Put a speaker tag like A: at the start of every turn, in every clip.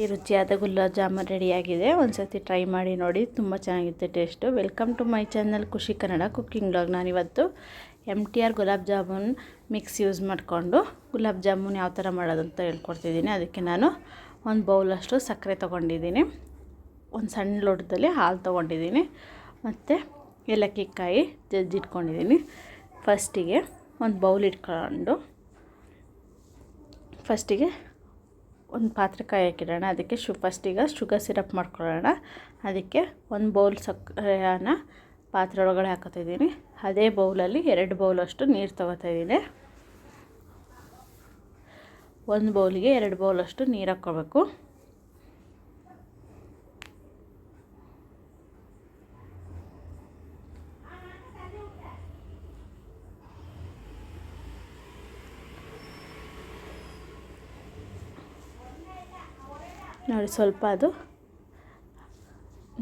A: ಈ ರುಚಿಯಾದ ಗುಲಾಬ್ ಜಾಮೂನ್ ರೆಡಿಯಾಗಿದೆ. ಒಂದು ಸತಿ ಟ್ರೈ ಮಾಡಿ ನೋಡಿ. ತುಂಬ ಚೆನ್ನಾಗಿರುತ್ತೆ taste. Welcome to my channel Khushi Kannada cooking blog. ನಾನಿವತ್ತು M T R gulab jamun mix use ಮಾಡಿಕೊಂಡು ಗುಲಾಬ್ ಜಾಮೂನ್ ಯಾವ ಥರ ಮಾಡೋದು ಅಂತ ಹೇಳ್ಕೊಡ್ತಿದ್ದೀನಿ. ಅದಕ್ಕೆ ನಾನು ಒಂದು ಬೌಲಷ್ಟು ಸಕ್ಕರೆ ತೊಗೊಂಡಿದ್ದೀನಿ. ಒಂದು ಸಣ್ಣ ಲೋಟದಲ್ಲಿ ಹಾಲು ತೊಗೊಂಡಿದ್ದೀನಿ. ಮತ್ತು ಏಲಕ್ಕಿ ಕಾಯಿ ಜಜ್ಜಿಟ್ಕೊಂಡಿದ್ದೀನಿ ಫಸ್ಟಿಗೆ ಒಂದು ಬೌಲ್ ಇಟ್ಕೊಂಡು, ಫಸ್ಟಿಗೆ ಒಂದು ಪಾತ್ರೆ ಕಾಯಿ ಹಾಕಿಡೋಣ ಅದಕ್ಕೆ ಶು ಫಸ್ಟಿಗೆ ಶುಗರ್ ಸಿರಪ್ ಮಾಡ್ಕೊಳ್ಳೋಣ. ಅದಕ್ಕೆ ಒಂದು ಬೌಲ್ ಸಕ್ಕರೆನ ಪಾತ್ರೆ ಒಳಗಡೆ ಹಾಕೋತಿದ್ದೀನಿ ಅದೇ ಬೌಲಲ್ಲಿ ಎರಡು ಬೌಲಷ್ಟು ನೀರು ತೊಗೋತಾಯಿದ್ದೀನಿ ಒಂದು ಬೌಲಿಗೆ ಎರಡು ಬೌಲಷ್ಟು ನೀರು ಹಾಕ್ಕೋಬೇಕು. ನೋಡಿ ಸ್ವಲ್ಪ ಅದು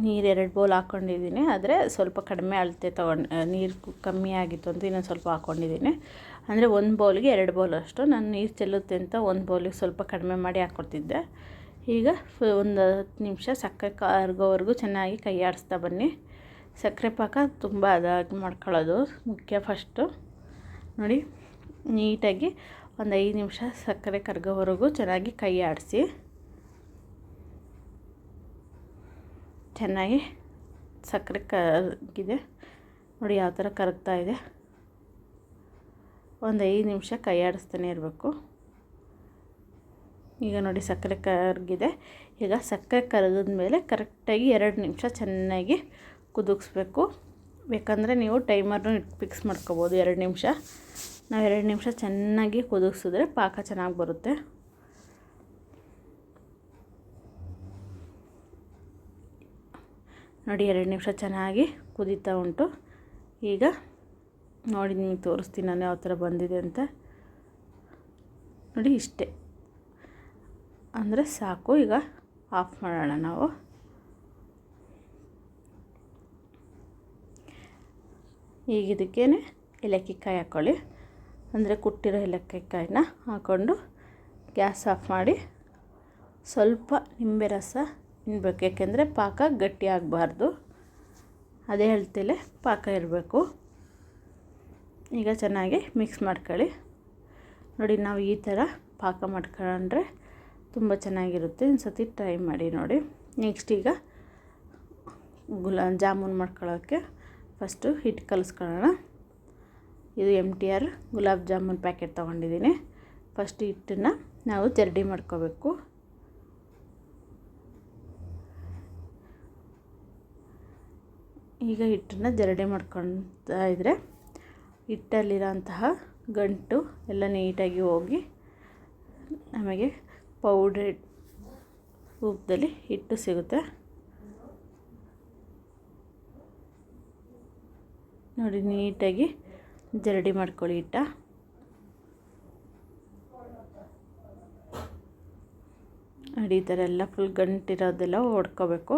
A: ನೀರು ಎರಡು ಬೌಲ್ ಹಾಕ್ಕೊಂಡಿದ್ದೀನಿ ಆದರೆ ಸ್ವಲ್ಪ ಕಡಿಮೆ ಅಳತೆ ತೊಗೊಂಡು ನೀರು ಕಮ್ಮಿ ಆಗಿತ್ತು ಅಂತ ಇನ್ನೊಂದು ಸ್ವಲ್ಪ ಹಾಕ್ಕೊಂಡಿದ್ದೀನಿ ಅಂದರೆ ಒಂದು ಬೌಲ್ಗೆ ಎರಡು ಬೌಲ್ ಅಷ್ಟು. ನಾನು ನೀರು ಚೆಲ್ಲುತ್ತೆ ಅಂತ ಒಂದು ಬೌಲಿಗೆ ಸ್ವಲ್ಪ ಕಡಿಮೆ ಮಾಡಿ ಹಾಕ್ಕೊಡ್ತಿದ್ದೆ ಈಗ ಒಂದು ಹತ್ತು ನಿಮಿಷ ಸಕ್ಕರೆ ಕರ್ಗೋವರೆಗೂ ಚೆನ್ನಾಗಿ ಕೈ ಆಡಿಸ್ತಾ ಬನ್ನಿ. ಸಕ್ಕರೆ ಪಾಕ ತುಂಬ ಅದಾಗಿ ಮಾಡ್ಕೊಳ್ಳೋದು. ಮುಖ್ಯ ಫಸ್ಟು ನೋಡಿ, ನೀಟಾಗಿ ಒಂದು ಐದು ನಿಮಿಷ ಸಕ್ಕರೆ ಕರ್ಗೋವರೆಗೂ ಚೆನ್ನಾಗಿ ಕೈ ಆಡಿಸಿ. ಚೆನ್ನಾಗಿ ಸಕ್ಕರೆ ಕರಗಿದೆ. ನೋಡಿ ಯಾವ ಥರ ಕರಗ್ತಾ ಇದೆ. ಒಂದು ಐದು ನಿಮಿಷ ಕೈಯಾಡಿಸ್ತಾನೆ ಇರಬೇಕು. ಈಗ ನೋಡಿ ಸಕ್ಕರೆ ಕರಗಿದೆ. ಈಗ ಸಕ್ಕರೆ ಕರಗಿದ ಮೇಲೆ ಕರೆಕ್ಟಾಗಿ ಎರಡು ನಿಮಿಷ ಚೆನ್ನಾಗಿ ಕುದಿಸ್ಬೇಕು. ಬೇಕಂದರೆ ನೀವು ಟೈಮರ್ನು ಫಿಕ್ಸ್ ಮಾಡ್ಕೋಬೋದು ಎರಡು ನಿಮಿಷ. ನಾವು ಎರಡು ನಿಮಿಷ ಚೆನ್ನಾಗಿ ಕುದಿಸಿದ್ರೆ ಪಾಕ ಚೆನ್ನಾಗಿ ಬರುತ್ತೆ. ನೋಡಿ, ಎರಡು ನಿಮಿಷ ಚೆನ್ನಾಗಿ ಕುದೀತಾ ಉಂಟು. ಈಗ ನೋಡಿ, ನಿಮಗೆ ತೋರಿಸ್ತೀನಿ ನಾನು ಯಾವ ಥರ ಬಂದಿದೆ ಅಂತ. ನೋಡಿ, ಇಷ್ಟೇ. ಅಂದರೆ ಸಾಕು, ಈಗ ಆಫ್ ಮಾಡೋಣ ನಾವು. ಈಗ ಇದಕ್ಕೇ ಏಲಕ್ಕಿಕಾಯಿ ಹಾಕ್ಕೊಳ್ಳಿ ಅಂದರೆ ಕುಟ್ಟಿರೋ ಏಲಕ್ಕಿಕಾಯಿನ ಹಾಕ್ಕೊಂಡು ಗ್ಯಾಸ್ ಆಫ್ ಮಾಡಿ. ಸ್ವಲ್ಪ ನಿಂಬೆ ರಸ ತಿನ್ಬೇಕು. ಯಾಕೆಂದರೆ ಪಾಕ ಗಟ್ಟಿ ಆಗಬಾರ್ದು. ಅದೇ ಹೇಳ್ತಿಲೆ ಪಾಕ ಇರಬೇಕು. ಈಗ ಚೆನ್ನಾಗಿ ಮಿಕ್ಸ್ ಮಾಡ್ಕೊಳ್ಳಿ. ನೋಡಿ, ನಾವು ಈ ಥರ ಪಾಕ ಮಾಡ್ಕೊಂಡ್ರೆ ತುಂಬ ಚೆನ್ನಾಗಿರುತ್ತೆ. ಒಂದು ಸತಿ ಟ್ರೈ ಮಾಡಿ ನೋಡಿ. ನೆಕ್ಸ್ಟ್ ಈಗ ಗುಲಾಬ್ ಜಾಮೂನ್ ಮಾಡ್ಕೊಳ್ಳೋಕ್ಕೆ ಫಸ್ಟು ಹಿಟ್ಟು ಕಲಿಸ್ಕೊಳ್ಳೋಣ. ಇದು M T R gulab jamun packet ತೊಗೊಂಡಿದ್ದೀನಿ. ಫಸ್ಟ್ ಹಿಟ್ಟನ್ನು ನಾವು ಜರಡಿ ಮಾಡ್ಕೋಬೇಕು. ಈಗ ಹಿಟ್ಟನ್ನು ಜರಡಿ ಮಾಡ್ಕೊಳ್ತಾ ಇದ್ದರೆ ಹಿಟ್ಟಲ್ಲಿರೋಂತಹ ಗಂಟು ಎಲ್ಲ ನೀಟಾಗಿ ಹೋಗಿ ನಮಗೆ ಪೌಡ್ರ್ ರೂಪದಲ್ಲಿ ಹಿಟ್ಟು ಸಿಗುತ್ತೆ. ನೋಡಿ, ನೀಟಾಗಿ ಜರಡಿ ಮಾಡ್ಕೊಳ್ಳಿ ಹಿಟ್ಟ. ನೋಡಿ ಈ ಥರ ಎಲ್ಲ ಫುಲ್ ಗಂಟಿರೋದೆಲ್ಲ ಹೊಡ್ಕೋಬೇಕು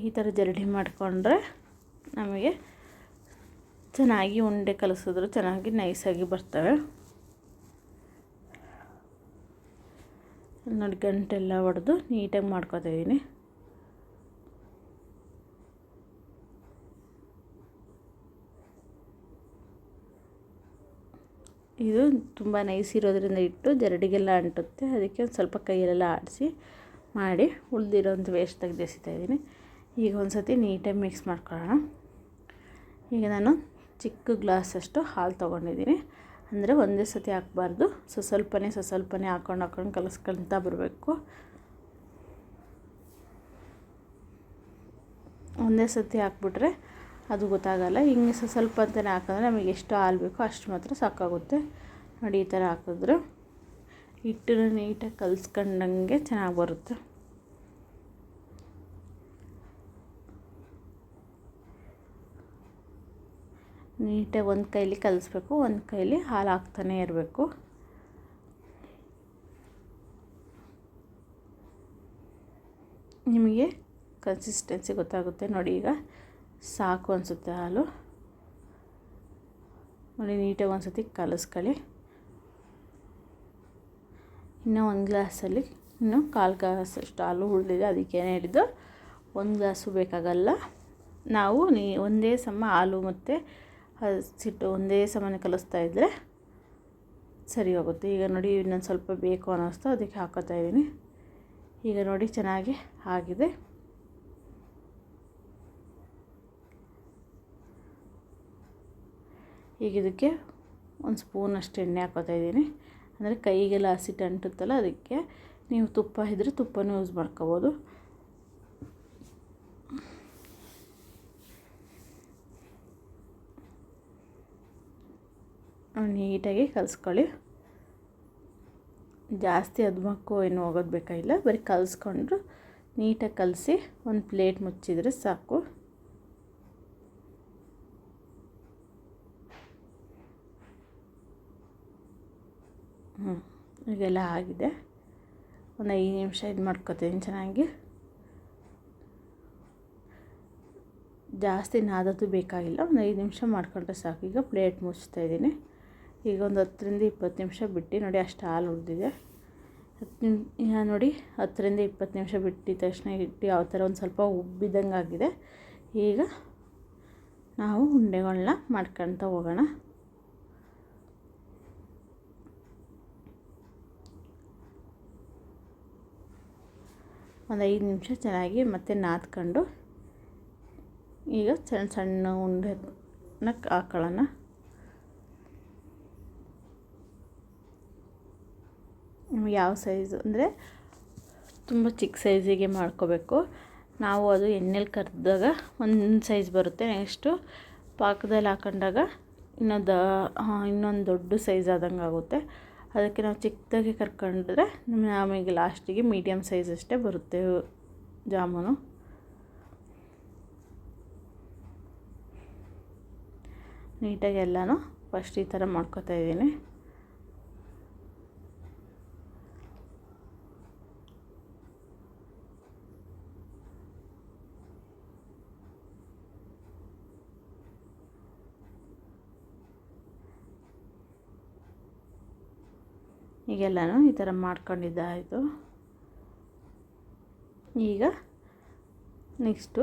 A: ಈ ಥರ ಜರಡಿ ಮಾಡಿಕೊಂಡ್ರೆ ನಮಗೆ ಚೆನ್ನಾಗಿ ಉಂಡೆ ಕಲಿಸಿದ್ರು ಚೆನ್ನಾಗಿ ನೈಸಾಗಿ ಬರ್ತವೆ. ನೋಡಿ, ಗಂಟೆಲ್ಲ ಹೊಡೆದು ನೀಟಾಗಿ ಮಾಡ್ಕೊತಾಯಿದ್ದೀನಿ ಇದು ತುಂಬ ನೈಸ್ ಇರೋದ್ರಿಂದ ಇಟ್ಟು ಜರಡಿಗೆಲ್ಲ ಅಂಟುತ್ತೆ. ಅದಕ್ಕೆ ಒಂದು ಸ್ವಲ್ಪ ಕೈಯಲ್ಲೆಲ್ಲ ಆಡಿಸಿ ಮಾಡಿ, ಉಳಿದಿರೋಂಥ ವೇಸ್ಟ್ ತೆಗೆದು ಇದ್ದೀನಿ ಈಗ ಒಂದು ಸತಿ ನೀಟಾಗಿ ಮಿಕ್ಸ್ ಮಾಡ್ಕೊಳ್ಳೋಣ. ಈಗ ನಾನು ಚಿಕ್ಕ ಗ್ಲಾಸಷ್ಟು ಹಾಲು ತೊಗೊಂಡಿದ್ದೀನಿ. ಅಂದರೆ ಒಂದೇ ಸತಿ ಹಾಕ್ಬಾರ್ದು. ಸೊ, ಸ್ವಲ್ಪನೇ ಸೊ, ಸ್ವಲ್ಪನೇ ಹಾಕ್ಕೊಂಡು ಕಲಿಸ್ಕೊಳ್ತಾ ಬರಬೇಕು. ಒಂದೇ ಸತಿ ಹಾಕ್ಬಿಟ್ರೆ ಅದು ಗೊತ್ತಾಗಲ್ಲ. ಹಿಂಗೆ ಸೊ, ಸ್ವಲ್ಪ ಅಂತಲೇ ಹಾಕಿದ್ರೆ ನಮಗೆ ಎಷ್ಟು ಹಾಲು ಬೇಕೋ ಅಷ್ಟು ಮಾತ್ರ ಸಾಕಾಗುತ್ತೆ. ನೋಡಿ, ಈ ಥರ ಹಾಕಿದ್ರೆ. ಹಿಟ್ಟನ್ನು ನೀಟಾಗಿ ಕಲಿಸ್ಕೊಂಡಂಗೆ ಚೆನ್ನಾಗಿ ಬರುತ್ತೆ. ನೀಟಾಗಿ ಒಂದು ಕೈಲಿ ಕಲಿಸ್ಬೇಕು, ಒಂದು ಕೈಲಿ ಹಾಲು ಹಾಕ್ತಾನೆ ಇರಬೇಕು. ನಿಮಗೆ ಕನ್ಸಿಸ್ಟೆನ್ಸಿ ಗೊತ್ತಾಗುತ್ತೆ ನೋಡಿ ಈಗ. ಸಾಕು ಅನಿಸುತ್ತೆ ಹಾಲು. ನೋಡಿ, ನೀಟಾಗಿ ಒಂದು ಸತಿ ಕಲಿಸ್ಕೊಳ್ಳಿ. ಇನ್ನೂ ಒಂದು ಗ್ಲಾಸಲ್ಲಿ ಇನ್ನು ಕಾಲು ಗ್ಲಾಸಷ್ಟು ಹಾಲು ಉಳಿದಿದೆ, ಅದಕ್ಕೇನೆ ಹಿಡಿದು ಒಂದು ಗ್ಲಾಸು ಬೇಕಾಗಲ್ಲ. ನಾವು ನೀ, ಒಂದೇ ಸಮ ಹಾಲು ಮತ್ತು ಹಸಿಟ್ಟು ಒಂದೇ ಸಮನೆ ಕಲಿಸ್ತಾ ಇದ್ದರೆ ಸರಿ ಹೋಗುತ್ತೆ. ಈಗ ನೋಡಿ ಇನ್ನೊಂದು ಸ್ವಲ್ಪ ಬೇಕು ಅನ್ನಿಸ್ತು ಅದಕ್ಕೆ ಹಾಕೋತಾ ಇದ್ದೀನಿ. ಈಗ ನೋಡಿ ಚೆನ್ನಾಗಿ ಆಗಿದೆ. ಈಗ ಇದಕ್ಕೆ ಒಂದು ಸ್ಪೂನಷ್ಟು ಎಣ್ಣೆ ಹಾಕೋತಾ ಇದ್ದೀನಿ. ಅಂದರೆ ಕೈಗೆಲ್ಲ ಹಸಿಟ್ಟು ಅಂಟುತ್ತಲ್ಲ ಅದಕ್ಕೆ ನೀವು ತುಪ್ಪ ಇದ್ದರೆ ತುಪ್ಪನೂ ಯೂಸ್ ಮಾಡ್ಕೋಬೋದು. ನೀಟಾಗಿ ಕಲಿಸ್ಕೊಳ್ಳಿ. ಜಾಸ್ತಿ ಅದ್ಮಕ್ಕೂ ಏನು ಹೋಗೋದು ಬೇಕಾಗಿಲ್ಲ ಬರೀ ಕಲಿಸ್ಕೊಂಡ್ರು ನೀಟಾಗಿ ಕಲಸಿ ಒಂದು ಪ್ಲೇಟ್ ಮುಚ್ಚಿದರೆ ಸಾಕು. ಹ್ಞೂ ಈಗೆಲ್ಲ ಆಗಿದೆ. ಒಂದು ಐದು ನಿಮಿಷ ಇದು ಮಾಡ್ಕೊತೀನಿ ಚೆನ್ನಾಗಿ. ಜಾಸ್ತಿ ನಾದದ್ದು ಬೇಕಾಗಿಲ್ಲ, ಒಂದು ಐದು ನಿಮಿಷ ಮಾಡ್ಕೊಂಡ್ರೆ ಸಾಕು. ಈಗ ಪ್ಲೇಟ್ ಮುಚ್ತಾ ಇದ್ದೀನಿ. ಈಗ ಒಂದು ಹತ್ತರಿಂದ ಇಪ್ಪತ್ತು ನಿಮಿಷ ಬಿಟ್ಟು, ನೋಡಿ ಅಷ್ಟು ಹಾಲು ಉಳಿದಿದೆ ಹತ್ತು ನೋಡಿ, ಹತ್ತರಿಂದ ಇಪ್ಪತ್ತು ನಿಮಿಷ ಬಿಟ್ಟಿದ ತಕ್ಷಣ ಇಟ್ಟು ಯಾವ ಥರ ಒಂದು ಸ್ವಲ್ಪ ಉಬ್ಬಿದಂಗೆ ಆಗಿದೆ. ಈಗ ನಾವು ಉಂಡೆಗಳನ್ನ ಮಾಡ್ಕೊಳ್ತಾ ಹೋಗೋಣ. ಒಂದು ಐದು ನಿಮಿಷ ಚೆನ್ನಾಗಿ ಮತ್ತೆ ನಾದ್ಕೊಂಡು, ಈಗ ಸಣ್ಣ ಸಣ್ಣ ಉಂಡೆನ ಹಾಕೊಳ್ಳೋಣ. ಯಾವ ಸೈಜ್ ಅಂದರೆ ತುಂಬ ಚಿಕ್ಕ ಸೈಜಿಗೆ ಮಾಡ್ಕೋಬೇಕು. ನಾವು ಅದು ಎಣ್ಣೆಲಿ ಕರೆದಾಗ ಒಂದು ಸೈಜ್ ಬರುತ್ತೆ. ನೆಕ್ಸ್ಟು ಪಾಕದಲ್ಲಿ ಹಾಕೊಂಡಾಗ ಇನ್ನೊಂದು ಇನ್ನೊಂದು ದೊಡ್ಡ ಸೈಜ್ ಆದಂಗೆ ಆಗುತ್ತೆ. ಅದಕ್ಕೆ ನಾವು ಚಿಕ್ಕದಾಗಿ ಕರ್ಕೊಂಡ್ರೆ ನಮಗೆ ಲಾಸ್ಟಿಗೆ ಮೀಡಿಯಮ್ ಸೈಜ್ ಅಷ್ಟೇ ಬರುತ್ತೆ ಜಾಮೂನು. ನೀಟಾಗಿ ಎಲ್ಲನೂ ಫಸ್ಟ್ ಈ ಥರ ಮಾಡ್ಕೊತಾ ಇದ್ದೀನಿ. ಈಗೆಲ್ಲನೂ ಈ ಥರ ಮಾಡ್ಕೊಂಡಿದ್ದಾಯಿತು. ಈಗ ನೆಕ್ಸ್ಟು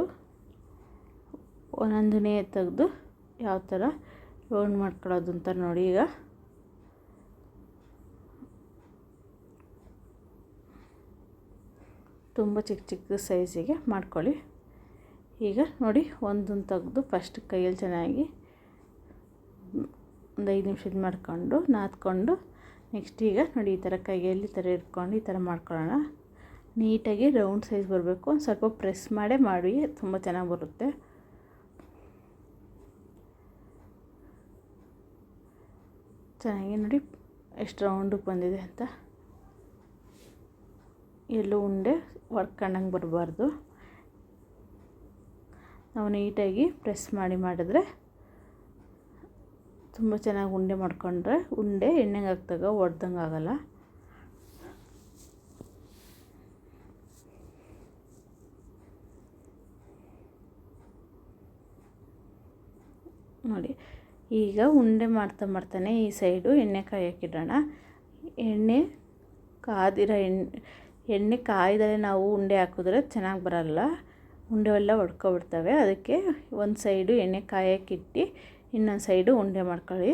A: ಒಂದೊಂದನೇ ತೆಗೆದು ಯಾವ ಥರ ರೌಂಡ್ ಮಾಡ್ಕೊಳ್ಳೋದು ಅಂತ ನೋಡಿ ಈಗ. ತುಂಬ ಚಿಕ್ಕ ಚಿಕ್ಕ ಸೈಜಿಗೆ ಮಾಡ್ಕೊಳ್ಳಿ. ಈಗ ನೋಡಿ ಒಂದೊಂದು ತೆಗೆದು ಫಸ್ಟ್ ಕೈಯಲ್ಲಿ ಚೆನ್ನಾಗಿ ಒಂದು ಐದು ನಿಮಿಷ ಇದು ಮಾಡ್ಕೊಂಡು ನಾದ್ಕೊಂಡು ನೆಕ್ಸ್ಟ್ ಈಗ ನೋಡಿ ಈ ಥರ ಕೈಯಲ್ಲಿ ಥರ ಇಟ್ಕೊಂಡು ಈ ಥರ ಮಾಡ್ಕೊಳ್ಳೋಣ. ನೀಟಾಗಿ ರೌಂಡ್ ಸೈಜ್ ಬರಬೇಕು. ಒಂದು ಸ್ವಲ್ಪ ಪ್ರೆಸ್ ಮಾಡೇ ಮಾಡಿ, ತುಂಬ ಚೆನ್ನಾಗಿ ಬರುತ್ತೆ. ಚೆನ್ನಾಗಿ ನೋಡಿ ಎಷ್ಟು ರೌಂಡಿಗೆ ಬಂದಿದೆ ಅಂತ. ಎಲ್ಲೂ ಉಂಡೆ ಒಡ್ಕೊಂಡಂಗೆ ಬರಬಾರ್ದು. ನಾವು ನೀಟಾಗಿ ಪ್ರೆಸ್ ಮಾಡಿ ಮಾಡಿದ್ರೆ ತುಂಬ ಚೆನ್ನಾಗಿ ಉಂಡೆ ಮಾಡ್ಕೊಂಡ್ರೆ ಉಂಡೆ ಎಣ್ಣೆಗೆ ಹಾಕ್ದಾಗ ಒಡ್ದಂಗೆ ಆಗೋಲ್ಲ. ನೋಡಿ, ಈಗ ಉಂಡೆ ಮಾಡ್ತಾ ಮಾಡ್ತಾನೆ ಈ ಸೈಡು ಎಣ್ಣೆ ಕಾಯಕ್ಕಿಡೋಣ. ಎಣ್ಣೆ ಕಾದಿರೋ ಎಣ್ಣೆ ಎಣ್ಣೆ ಕಾಯ್ದಲೇ ನಾವು ಉಂಡೆ ಹಾಕಿದ್ರೆ ಚೆನ್ನಾಗಿ ಬರಲ್ಲ. ಉಂಡೆ ಎಲ್ಲ ಅದಕ್ಕೆ ಒಂದು ಸೈಡು ಎಣ್ಣೆ ಕಾಯಕ್ಕಿಟ್ಟು ಇನ್ನೊಂದು ಸೈಡು ಉಂಡೆ ಮಾಡ್ಕೊಳ್ಳಿ.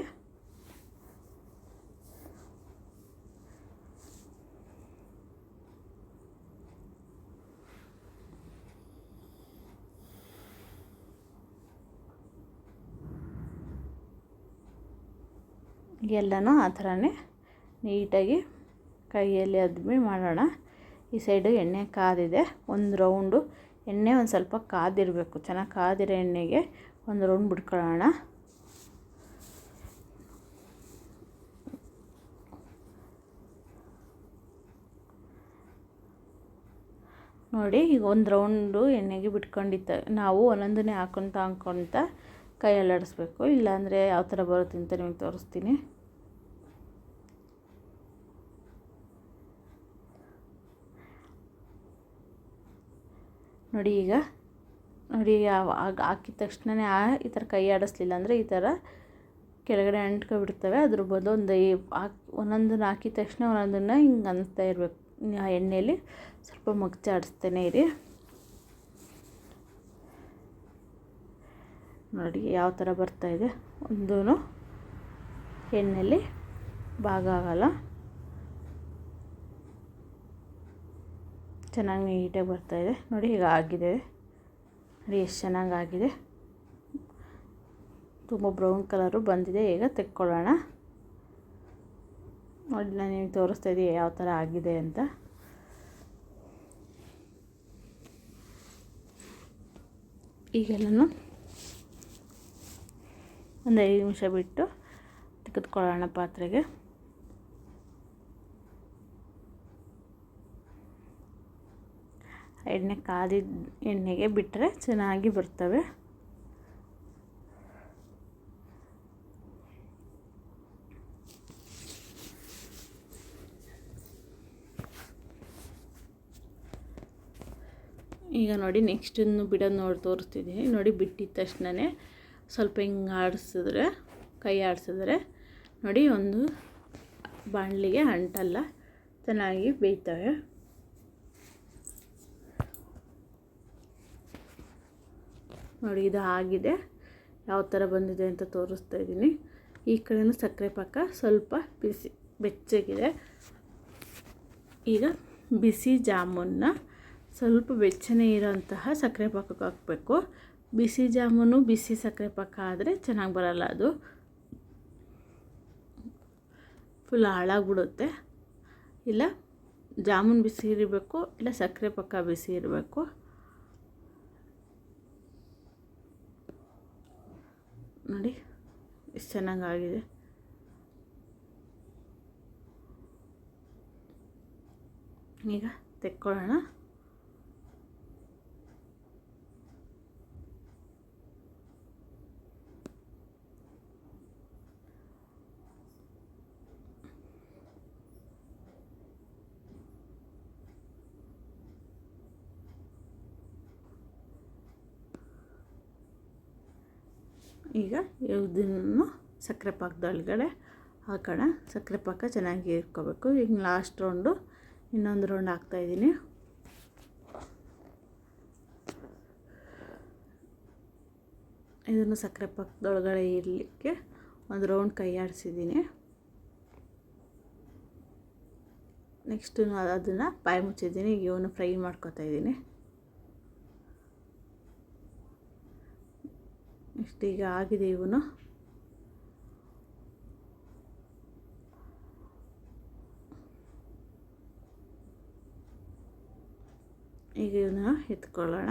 A: ಎಲ್ಲನೂ ಆ ಥರನೇ ನೀಟಾಗಿ ಕೈಯಲ್ಲಿ ಅದ್ಮಿ ಮಾಡೋಣ. ಈ ಸೈಡು ಎಣ್ಣೆ ಕಾದಿದೆ. ಒಂದು ರೌಂಡು ಎಣ್ಣೆ ಒಂದು ಸ್ವಲ್ಪ ಕಾದಿರಬೇಕು. ಚೆನ್ನಾಗಿ ಕಾದಿರೋ ಎಣ್ಣೆಗೆ ಒಂದು ರೌಂಡ್ ಬಿಟ್ಕೊಳ್ಳೋಣ. ನೋಡಿ ಈಗ ಒಂದು ರೌಂಡು ಎಣ್ಣೆಗೆ ಬಿಟ್ಕೊಂಡಿತ್ತ ನಾವು ಒಂದೊಂದನ್ನೇ ಹಾಕೊತ ಹಾಕೊತ ಕೈ ಅಲ್ಲಾಡಿಸ್ಬೇಕು. ಇಲ್ಲಾಂದರೆ ಯಾವ ಥರ ಬರುತ್ತೆ ಅಂತ ನಿಮಗೆ ತೋರಿಸ್ತೀನಿ. ನೋಡಿ ಈಗ, ನೋಡಿ ಹಾಕಿದ ತಕ್ಷಣವೇ ಆ ಈ ಥರ ಕೈ ಆಡಿಸ್ಲಿಲ್ಲ ಅಂದರೆ ಈ ಥರ ಕೆಳಗಡೆ ಅಂಟ್ಕೊಬಿಡ್ತವೆ. ಅದ್ರ ಬದಲು ಒಂದು ಹಾಕಿ, ಒಂದೊಂದನ್ನು ಹಾಕಿದ ತಕ್ಷಣ ಒಂದೊಂದನ್ನು ಹಿಂಗೆ ಅನ್ನಿಸ್ತಾ ಇರಬೇಕು. ಆ ಎಣ್ಣೆಯಲ್ಲಿ ಸ್ವಲ್ಪ ಮಗ್ಚಾಡಿಸ್ತೇನೆ ಇರಿ. ನೋಡಿ ಯಾವ ಥರ ಬರ್ತಾಯಿದೆ ಒಂದೂ ಎಣ್ಣೆಯಲ್ಲಿ ಭಾಗ ಆಗಲ್ಲ. ಚೆನ್ನಾಗಿ ನೀಟಾಗಿ ಬರ್ತಾಯಿದೆ ನೋಡಿ ಈಗ ಆಗಿದೆ. ನೋಡಿ ಎಷ್ಟು ಚೆನ್ನಾಗಿ ಆಗಿದೆ. ತುಂಬ ಬ್ರೌನ್ ಕಲರು ಬಂದಿದೆ. ಈಗ ತೆಕ್ಕೊಳ್ಳೋಣ. ನೋಡಿ, ನಾನು ನಿಮಗೆ ತೋರಿಸ್ತಾ ಇದ್ದೀನಿ ಯಾವ ಥರ ಆಗಿದೆ ಅಂತ? ಈಗೆಲ್ಲನೂ ಒಂದು ಐದು ನಿಮಿಷ ಬಿಟ್ಟು ತೆಗೆದುಕೊಳ್ಳೋಣ ಪಾತ್ರೆಗೆ. ಎಣ್ಣೆ ಕಾದಿದ್ದ ಎಣ್ಣೆಗೆ ಬಿಟ್ಟರೆ ಚೆನ್ನಾಗಿ ಬರ್ತವೆ. ಈಗ ನೋಡಿ ನೆಕ್ಸ್ಟ್ ಇನ್ನು ಬಿಡೋದು ನೋಡಿ ತೋರಿಸ್ತಿದ್ದೀನಿ ನೋಡಿ ಬಿಟ್ಟಿದ ತಕ್ಷಣವೇ ಸ್ವಲ್ಪ ಹಿಂಗೆ ಆಡಿಸಿದ್ರೆ, ಕೈ ಆಡಿಸಿದ್ರೆ ನೋಡಿ ಒಂದು ಬಾಣಲಿಗೆ ಅಂಟಲ್ಲ, ಚೆನ್ನಾಗಿ ಬೇಯ್ತವೆ. ನೋಡಿ ಇದು ಆಗಿದೆ. ಯಾವ ಥರ ಬಂದಿದೆ ಅಂತ ತೋರಿಸ್ತಾ ಇದ್ದೀನಿ ಈ ಕಡೆಯೂ ಸಕ್ಕರೆ ಪಾಕ ಸ್ವಲ್ಪ ಬಿಸಿ, ಬೆಚ್ಚಗಿದೆ. ಈಗ ಬಿಸಿ ಜಾಮೂನ್ನ ಸ್ವಲ್ಪ ಬೆಚ್ಚನೆ ಇರೋಂತಹ ಸಕ್ಕರೆ ಪಾಕಕ್ಕೆ ಹಾಕಬೇಕು. ಬಿಸಿ ಜಾಮೂನು, ಬಿಸಿ ಸಕ್ಕರೆ ಪಾಕ ಆದರೆ ಚೆನ್ನಾಗಿ ಬರಲ್ಲ ಅದು. ಫುಲ್ ಹಾಳಾಗ್ಬಿಡುತ್ತೆ. ಇಲ್ಲ, ಜಾಮೂನ್ ಬಿಸಿ ಇರಬೇಕು, ಇಲ್ಲ ಸಕ್ಕರೆ ಪಕ್ಕ ಬಿಸಿ ಇರಬೇಕು. ನೋಡಿ ಎಷ್ಟು ಚೆನ್ನಾಗಾಗಿದೆ ಈಗ ತೆಕ್ಕೊಳ್ಳೋಣ. ಈಗ ಇದನ್ನು ಸಕ್ಕರೆ ಪಾಕದೊಳಗಡೆ ಹಾಕೋಣ. ಸಕ್ಕರೆ ಪಾಕ ಚೆನ್ನಾಗಿ ಇರ್ಕೋಬೇಕು ಈಗ ಲಾಸ್ಟ್ ರೌಂಡು ಇನ್ನೊಂದು ರೌಂಡ್ ಹಾಕ್ತಾಯಿದ್ದೀನಿ ಇದನ್ನು ಸಕ್ಕರೆ ಪಾಕದೊಳಗಡೆ ಇರಲಿಕ್ಕೆ ಒಂದು ರೌಂಡ್ ಕೈ ಆಡಿಸಿದ್ದೀನಿ. ನೆಕ್ಸ್ಟು ಅದನ್ನು ಬಾಯಿ ಮುಚ್ಚಿದ್ದೀನಿ. ಇವನು ಫ್ರೈ ಮಾಡ್ಕೊತಾ ಇದ್ದೀನಿ. ಇಷ್ಟು ಈಗ ಆಗಿದೆ ಇವನು. ಈಗ ಇವನ್ನ ಎತ್ಕೊಳ್ಳೋಣ.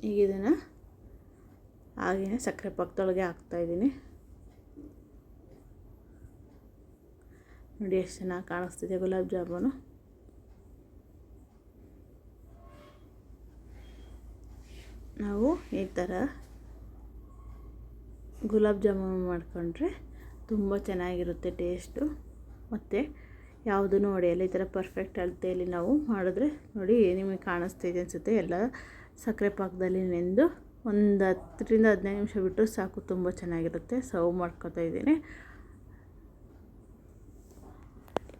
A: ಈಗ ಇದನ್ನು ಹಾಗೆಯೇ ಸಕ್ಕರೆ ಪಕ್ಕದೊಳಗೆ ಹಾಕ್ತಾಯಿದ್ದೀನಿ ನೋಡಿ ಎಷ್ಟು ಚೆನ್ನಾಗಿ ಕಾಣಿಸ್ತಿದೆ ಗುಲಾಬ್ ಜಾಮೂನು. ನಾವು ಈ ಥರ ಗುಲಾಬ್ ಜಾಮೂನು ಮಾಡಿಕೊಂಡ್ರೆ ತುಂಬ ಚೆನ್ನಾಗಿರುತ್ತೆ ಟೇಸ್ಟು. ಮತ್ತು ಯಾವುದೂ ಒಡೆಯಲ್ಲ ಈ ಥರ ಪರ್ಫೆಕ್ಟ್ ಅಳತೆಯಲ್ಲಿ ನಾವು ಮಾಡಿದ್ರೆ ನೋಡಿ, ನಿಮಗೆ ಕಾಣಿಸ್ತಿದೆ ಅನಿಸುತ್ತೆ. ಎಲ್ಲ ಸಕ್ಕರೆ ಪಾಕದಲ್ಲಿ ನೆಂದು ಒಂದು ಹತ್ತರಿಂದ ಹದಿನೈದು ನಿಮಿಷ ಬಿಟ್ಟು ಸಾಕು, ತುಂಬ ಚೆನ್ನಾಗಿರುತ್ತೆ. ಸರ್ವ್ ಮಾಡ್ಕೊತಾ ಇದ್ದೀನಿ.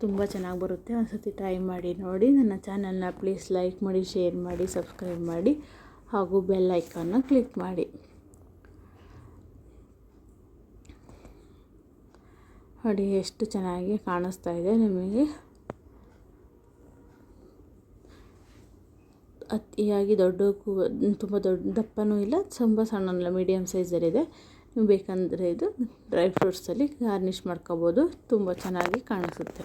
A: ತುಂಬ ಚೆನ್ನಾಗಿ ಬರುತ್ತೆ. ಒಂದು ಸತಿ ಟ್ರೈ ಮಾಡಿ ನೋಡಿ. ನನ್ನ ಚಾನಲ್ನ ಪ್ಲೀಸ್ ಲೈಕ್ ಮಾಡಿ, ಶೇರ್ ಮಾಡಿ, ಸಬ್ಸ್ಕ್ರೈಬ್ ಮಾಡಿ. ಹಾಗೂ ಬೆಲ್ ಐಕಾನ್ನ ಕ್ಲಿಕ್ ಮಾಡಿ. ನೋಡಿ ಎಷ್ಟು ಚೆನ್ನಾಗಿ ಕಾಣಿಸ್ತಾ ಇದೆ ನಿಮಗೆ. ಅತಿಯಾಗಿ ದೊಡ್ಡ ತುಂಬ ದೊಡ್ಡ ದಪ್ಪನೂ ಇಲ್ಲ, ತುಂಬ ಸಣ್ಣ ಮೀಡಿಯಮ್ ಸೈಜಲ್ಲಿದೆ ನೀವು ಬೇಕಂದರೆ ಇದು ಡ್ರೈ ಫ್ರೂಟ್ಸಲ್ಲಿ ಗಾರ್ನಿಷ್ ಮಾಡ್ಕೋಬೋದು, ತುಂಬ ಚೆನ್ನಾಗಿ ಕಾಣಿಸುತ್ತೆ.